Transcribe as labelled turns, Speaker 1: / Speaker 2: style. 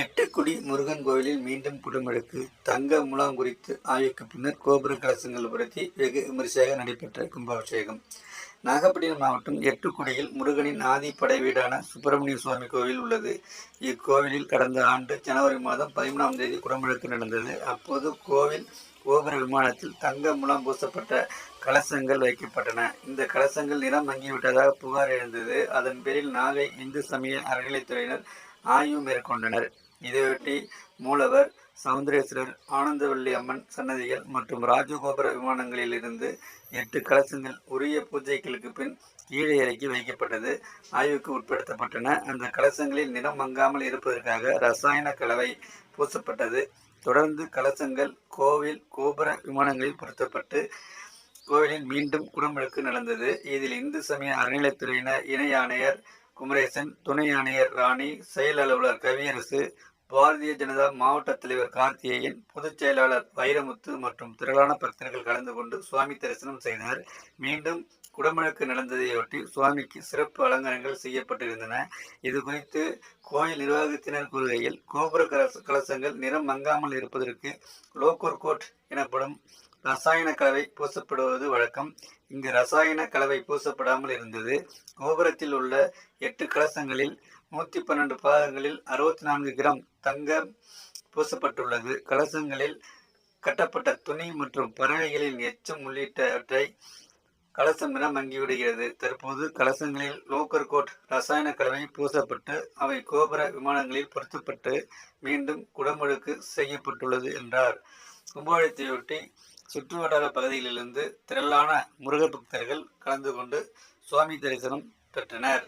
Speaker 1: எட்டுக்குடி முருகன் கோவிலில் மீண்டும் குடமுழுக்கு தங்க முலாம் குறித்து ஆய்வுக்கு பின்னர் கோபுர கலசங்கள் உயர்த்தி வெகு விமரிசையாக நடைபெற்ற கும்பாபிஷேகம். நாகப்பட்டினம் மாவட்டம் எட்டுக்குடியில் முருகனின் ஆதி படை வீடான சுப்பிரமணிய சுவாமி கோவில் உள்ளது. இக்கோவிலில் கடந்த ஆண்டு ஜனவரி மாதம் பதிமூணாம் தேதி குடமுழுக்கு நடந்தது. அப்போது கோவில் கோபுர விமானத்தில் தங்க முலாம் பூசப்பட்ட கலசங்கள் வைக்கப்பட்டன. இந்த கலசங்கள் நிறம் மங்கிவிட்டதாக புகார் எழுந்தது. அதன் பேரில் நாகை இந்து சமய அறநிலைத்துறையினர் ஆய்வு மேற்கொண்டனர். இதையொட்டி மூலவர் சவுந்தரேஸ்வரர் ஆனந்தவள்ளி அம்மன் சன்னதிகள் மற்றும் ராஜகோபுர விமானங்களில் இருந்து எட்டு கலசங்கள் உரிய பூஜைகளுக்கு பின் கீழே இறக்கி வைக்கப்பட்டது. ஆய்வுக்கு உட்படுத்தப்பட்டன. அந்த கலசங்களில் நிறம் மங்காமல் இருப்பதற்காக ரசாயன கலவை பூசப்பட்டது. தொடர்ந்து கலசங்கள் கோவில் கோபுர விமானங்களில் பொருத்தப்பட்டு கோவிலில் மீண்டும் குடமுழுக்கு நடந்தது. இதில் இந்து சமய அறநிலைத்துறையினர் இணை ஆணையர் குமரேசன் துணை ஆணையர் ராணி செயல் அலுவலர் கவியரசு பாரதிய ஜனதா மாவட்ட தலைவர் கார்த்திகேயன் பொதுச் செயலாளர் வைரமுத்து மற்றும் திரளான பக்தர்கள் கலந்து கொண்டு சுவாமி தரிசனம் செய்தனர் மீண்டும் குடமுழக்கு நடந்ததையொட்டி சுவாமிக்கு சிறப்பு அலங்காரங்கள் செய்யப்பட்டிருந்தன. இது குறித்து கோயில் நிர்வாகத்தினர் கூறுகையில் கோபுர கலச கலசங்கள் நிறம் மங்காமல் இருப்பதற்கு லோக்கோர் கோட் எனப்படும் ரசாயன கலவை பூசப்படுவது வழக்கம். இங்கு ரசாயன கலவை பூசப்படாமல் இருந்தது. கோபுரத்தில் உள்ள எட்டு கலசங்களில் நூற்றி பன்னெண்டு பாகங்களில் அறுபத்தி நான்கு கிராம் தங்கம் பூசப்பட்டுள்ளது. கலசங்களில் கட்டப்பட்ட துணி மற்றும் பறவைகளின் எச்சம் உள்ளிட்டவற்றை கலசம் என மங்கிவிடுகிறது. தற்போது கலசங்களில் லோக்கர் கோட் ரசாயன கலவை பூசப்பட்டு அவை கோபுர விமானங்களில் பொருத்தப்பட்டு மீண்டும் குடமுழுக்கு செய்யப்பட்டுள்ளது என்றார். கும்பகோணத்தையொட்டி சுற்றுவட்டார பகுதிகளிலிருந்து திரளான முருக பக்தர்கள் கலந்து கொண்டு சுவாமி தரிசனம் பெற்றனர்.